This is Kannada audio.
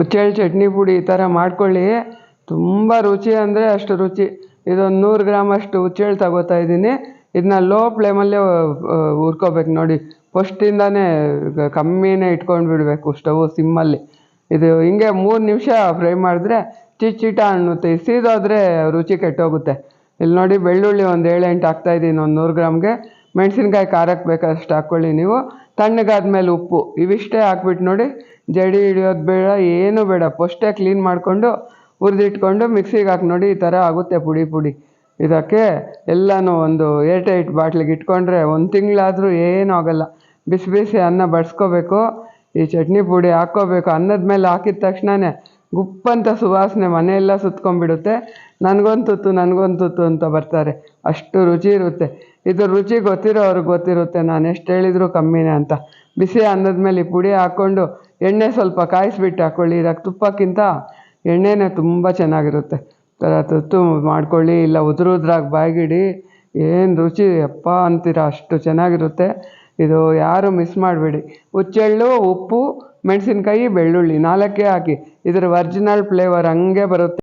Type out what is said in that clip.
ಹುಚ್ಚೆಳ್ಳು ಚಟ್ನಿ ಪುಡಿ ಈ ಥರ ಮಾಡ್ಕೊಳ್ಳಿ. ತುಂಬ ರುಚಿ ಅಂದರೆ ಅಷ್ಟು ರುಚಿ. ಇದೊಂದು ನೂರು ಗ್ರಾಮ್ ಅಷ್ಟು ಹುಚ್ಚೆಳ್ಳು ತಗೋತಾ ಇದ್ದೀನಿ. ಇದನ್ನ ಲೋ ಫ್ಲೇಮಲ್ಲೇ ಹುರ್ಕೋಬೇಕು ನೋಡಿ. ಫಸ್ಟಿಂದಾನೇ ಕಮ್ಮಿನೇ ಇಟ್ಕೊಂಡು ಬಿಡಬೇಕು ಸ್ಟವ್ ಸಿಮ್ಮಲ್ಲಿ. ಇದು ಹಿಂಗೆ ಮೂರು ನಿಮಿಷ ಫ್ರೈ ಮಾಡಿದ್ರೆ ಚಿಟ್ ಚಿಟ ಅನ್ನುತ್ತೆ ಸೀದೋದ್ರೆ ರುಚಿ ಕೆಟ್ಟೋಗುತ್ತೆ. ಇಲ್ಲಿ ನೋಡಿ ಬೆಳ್ಳುಳ್ಳಿ ಒಂದು ಏಳೆಂಟು ಹಾಕ್ತಾಯಿದ್ದೀನಿ ಒಂದು ನೂರು ಗ್ರಾಮ್ಗೆ. ಮೆಣಸಿನ್ಕಾಯಿ ಖಾರಕ್ಕೆ ಬೇಕಾದಷ್ಟು ಹಾಕ್ಕೊಳ್ಳಿ ನೀವು. ತಣ್ಣಗಾದ್ಮೇಲೆ ಉಪ್ಪು, ಇವಿಷ್ಟೇ ಹಾಕ್ಬಿಟ್ಟು ನೋಡಿ, ಜಡಿ ಹಿಡಿಯೋದು ಬೇಡ, ಏನೂ ಬೇಡ. ಫಸ್ಟೇ ಕ್ಲೀನ್ ಮಾಡಿಕೊಂಡು, ಹುರಿದಿಟ್ಕೊಂಡು ಮಿಕ್ಸಿಗೆ ಹಾಕಿ ನೋಡಿ ಈ ಥರ ಆಗುತ್ತೆ ಪುಡಿ ಪುಡಿ. ಇದಕ್ಕೆ ಎಲ್ಲನೂ ಒಂದು ಏರ್ಟೈಟ್ ಬಾಟ್ಲಿಗೆ ಇಟ್ಕೊಂಡ್ರೆ ಒಂದು ತಿಂಗಳಾದರೂ ಏನೂ ಆಗೋಲ್ಲ. ಬಿಸಿ ಬಿಸಿ ಅನ್ನ ಬಡಿಸ್ಕೋಬೇಕು. ಈ ಚಟ್ನಿ ಪುಡಿ ಹಾಕ್ಕೋಬೇಕು. ಅನ್ನದ ಮೇಲೆ ಹಾಕಿದ ತಕ್ಷಣವೇ ಗುಪ್ಪಂತ ಸುವಾಸನೆ ಮನೆಯೆಲ್ಲ ಸುತ್ಕೊಂಡ್ಬಿಡುತ್ತೆ. ನನಗೊಂದು ನನಗೊಂದು ಅಂತ ಬರ್ತಾರೆ. ಅಷ್ಟು ರುಚಿ ಇರುತ್ತೆ. ಇದು ರುಚಿ ಗೊತ್ತಿರೋ ಅವ್ರಿಗೆ ಗೊತ್ತಿರುತ್ತೆ. ನಾನು ಎಷ್ಟು ಹೇಳಿದರೂ ಕಮ್ಮಿನೇ ಅಂತ. ಬಿಸಿ ಅನ್ನದ ಮೇಲೆ ಪುಡಿ ಹಾಕ್ಕೊಂಡು ಎಣ್ಣೆ ಸ್ವಲ್ಪ ಕಾಯಿಸ್ಬಿಟ್ಟು ಹಾಕ್ಕೊಳ್ಳಿ ಇದಕ್ಕೆ ತುಪ್ಪಕ್ಕಿಂತ ಎಣ್ಣೆನೇ ತುಂಬ ಚೆನ್ನಾಗಿರುತ್ತೆ. ಥರ ತುತ್ತು ಮಾಡ್ಕೊಳ್ಳಿ, ಇಲ್ಲ ಉದುರು ಉದ್ರಾಗಿ ಬಾಯಿಗಿಡಿ, ಏನು ರುಚಿ ಅಪ್ಪ ಅಂತೀರ, ಅಷ್ಟು ಚೆನ್ನಾಗಿರುತ್ತೆ. ಇದು ಯಾರು ಮಿಸ್ ಮಾಡಬೇಡಿ. ಹುಚ್ಚೆಳ್ಳು, ಉಪ್ಪು, ಮೆಣಸಿನ್ಕಾಯಿ, ಬೆಳ್ಳುಳ್ಳಿ ನಾಲ್ಕೇ ಹಾಕಿ. ಇದರ ಒರ್ಜಿನಲ್ ಫ್ಲೇವರ್ ಹಂಗೆ ಬರುತ್ತೆ.